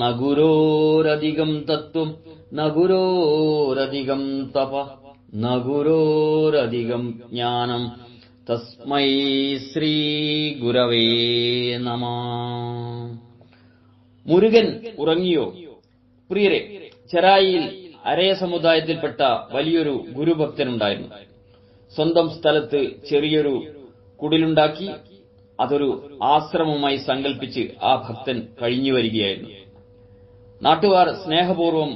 നഗുരോരധികം തത്വം നഗുരോരധികം തപ നഗുരോരധികം ജ്ഞാനം. തസ്മൈ ശ്രീ ഗുരവേ നമ. മുരുകൻ ഉറങ്ങിയോ? പ്രിയരെ ചെറായിയിൽ അരയ സമുദായത്തിൽപ്പെട്ട വലിയൊരു ഗുരുഭക്തനുണ്ടായിരുന്നു. സ്വന്തം സ്ഥലത്ത് ചെറിയൊരു കുടിലുണ്ടാക്കി അതൊരു ആശ്രമമായി സങ്കല്പിച്ച് ആ ഭക്തൻ കഴിഞ്ഞു വരികയായിരുന്നു. നാട്ടുകാർ സ്നേഹപൂർവം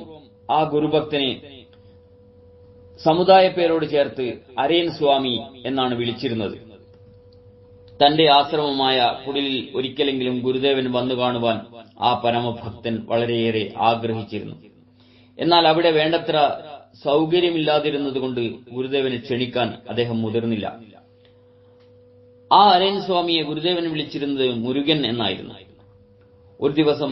ആ ഗുരുഭക്തനെ സമുദായ പേരോട് ചേർത്ത് അരയൻ സ്വാമി എന്നാണ് വിളിച്ചിരുന്നത്. തന്റെ ആശ്രമമായ കുടിലിൽ ഒരിക്കലെങ്കിലും ഗുരുദേവൻ വന്നു കാണുവാൻ ആ പരമഭക്തൻ വളരെയേറെ ആഗ്രഹിച്ചിരുന്നു. എന്നാൽ അവിടെ വേണ്ടത്ര സൗകര്യമില്ലാതിരുന്നതുകൊണ്ട് ഗുരുദേവനെ ക്ഷണിക്കാൻ അദ്ദേഹം മുതിർന്നില്ല. ആ അരയൻ സ്വാമിയെ ഗുരുദേവൻ വിളിച്ചിരുന്നത് മുരുകൻ എന്നായിരുന്നു. ഒരു ദിവസം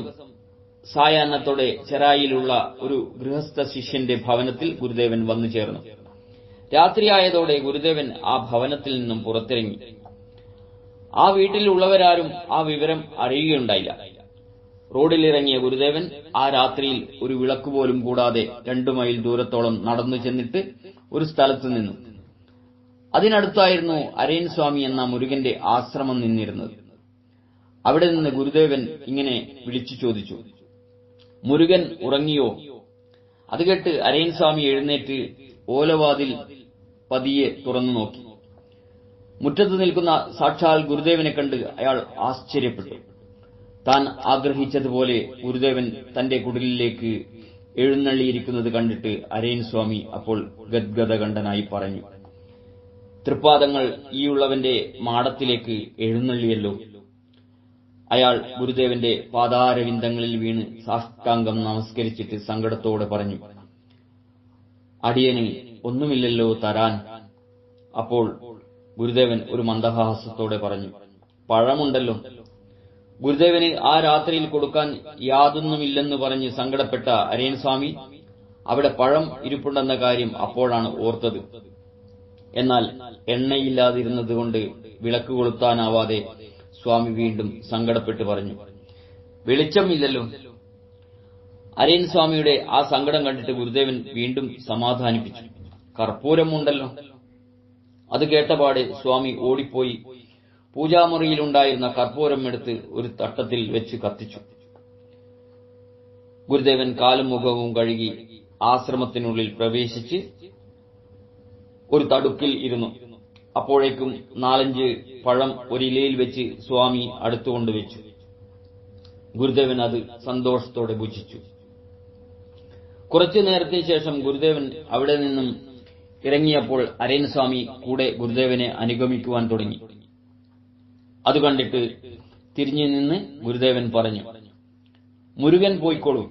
സായാഹ്നത്തോടെ ചെറായിലുള്ള ഒരു ഗൃഹസ്ഥ ശിഷ്യന്റെ ഭവനത്തിൽ ഗുരുദേവൻ വന്നു ചേർന്നു. രാത്രിയായതോടെ ഗുരുദേവൻ ആ ഭവനത്തിൽ നിന്നും പുറത്തിറങ്ങി. ആ വീട്ടിലുള്ളവരാരും ആ വിവരം അറിയുകയുണ്ടായില്ല. റോഡിലിറങ്ങിയ ഗുരുദേവൻ ആ രാത്രിയിൽ ഒരു വിളക്ക് പോലും കൂടാതെ രണ്ടു മൈൽ ദൂരത്തോളം നടന്നു ചെന്നിട്ട് ഒരു സ്ഥലത്ത് നിന്നു. അതിനടുത്തായിരുന്നു അരയൻ സ്വാമി എന്ന മുരുകന്റെ ആശ്രമം നിന്നിരുന്നത്. അവിടെ നിന്ന് ഗുരുദേവൻ ഇങ്ങനെ വിളിച്ചു ചോദിച്ചു. മുരുകൻ ഉറങ്ങിയോ? അത് കേട്ട് അരയൻ സ്വാമി എഴുന്നേറ്റ് ഓലവാതിൽ പതിയെ തുറന്നു നോക്കി. മുറ്റത്ത് നിൽക്കുന്ന സാക്ഷാൽ ഗുരുദേവനെ കണ്ട് അയാൾ ആശ്ചര്യപ്പെട്ടു. താൻ ആഗ്രഹിച്ചതുപോലെ ഗുരുദേവൻ തന്റെ കുടിലിലേക്ക് എഴുന്നള്ളിയിരിക്കുന്നത് കണ്ടിട്ട് അരയൻ സ്വാമി അപ്പോൾ ഗദ്ഗതകണ്ഠനായി പറഞ്ഞു തൃപ്പാദങ്ങൾ ഈയുള്ളവന്റെ മാടത്തിലേക്ക് എഴുന്നള്ളിയല്ലോ. അയാൾ ഗുരുദേവന്റെ പാതാരവിന്ദങ്ങളിൽ വീണ് സാഷ്ടാംഗം നമസ്കരിച്ചിട്ട് സങ്കടത്തോടെ പറഞ്ഞു അടിയന് ഒന്നുമില്ലല്ലോ തരാൻ. അപ്പോൾ ഗുരുദേവൻ ഒരു മന്ദഹാസത്തോടെ പറഞ്ഞു പഴമുണ്ടല്ലോ. ഗുരുദേവന് ആ രാത്രിയിൽ കൊടുക്കാൻ യാതൊന്നുമില്ലെന്ന് പറഞ്ഞ് സങ്കടപ്പെട്ട അരയൻ സ്വാമി അവിടെ പഴം ഇരിപ്പുണ്ടെന്ന കാര്യം അപ്പോഴാണ് ഓർത്തത്. എന്നാൽ എണ്ണയില്ലാതിരുന്നതുകൊണ്ട് വിളക്ക് കൊളുത്താനാവാതെ സ്വാമി വീണ്ടും സങ്കടപ്പെട്ട് പറഞ്ഞു വെളിച്ചമില്ലല്ലോ. അരയൻ സ്വാമിയുടെ ആ സങ്കടം കണ്ടിട്ട് ഗുരുദേവൻ വീണ്ടും സമാധാനിപ്പിച്ചു. കർപ്പൂരമുണ്ടല്ലോ അത് കേട്ടപാടെ സ്വാമി ഓടിപ്പോയി. പൂജാമുറിയിലുണ്ടായിരുന്ന കർപ്പൂരം എടുത്ത് ഒരു തട്ടത്തിൽ വെച്ച് കത്തിച്ചു. ഗുരുദേവൻ കാലും മുഖവും കഴുകി ആശ്രമത്തിനുള്ളിൽ പ്രവേശിച്ച് ഒരു തടുക്കിൽ ഇരുന്നു. അപ്പോഴേക്കും നാലഞ്ച് പഴം ഒരിലയിൽ വെച്ച് സ്വാമി അടുത്തുകൊണ്ട് വെച്ചു ഗുരുദേവൻ അത് സന്തോഷത്തോടെ ഭുജിച്ചു. കുറച്ചു നേരത്തിന് ശേഷം ഗുരുദേവൻ അവിടെ നിന്നും ഇറങ്ങിയപ്പോൾ അരയൻ സ്വാമി കൂടെ ഗുരുദേവനെ അനുഗമിക്കുവാൻ തുടങ്ങി. അത് കണ്ടിട്ട് തിരിഞ്ഞു നിന്ന് ഗുരുദേവൻ പറഞ്ഞു മുരുകൻ പോയിക്കോളൂ.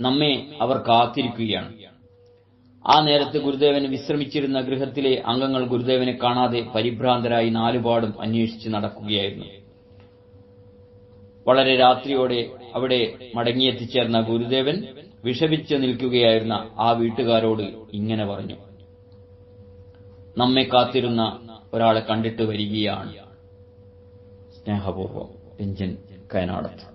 നമ്മെ അവർ കാത്തിരിക്കുകയാണ്. ആ നേരത്ത് ഗുരുദേവൻ വിശ്രമിച്ചിരുന്ന ഗൃഹത്തിലെ അംഗങ്ങൾ ഗുരുദേവനെ കാണാതെ പരിഭ്രാന്തരായി നാലുപാടും അന്വേഷിച്ച് നടക്കുകയായിരുന്നു. വളരെ രാത്രിയോടെ അവിടെ മടങ്ങിയെത്തിച്ചേർന്ന ഗുരുദേവൻ വിഷമിച്ച് നിൽക്കുകയായിരുന്ന ആ വീട്ടുകാരോട് ഇങ്ങനെ പറഞ്ഞു. നമ്മെ കാത്തിരുന്ന ഒരാളെ കണ്ടിട്ട് വരികയാണ്. സ്നേഹപൂർവം രഞ്ജൻ കയനാടത്ത്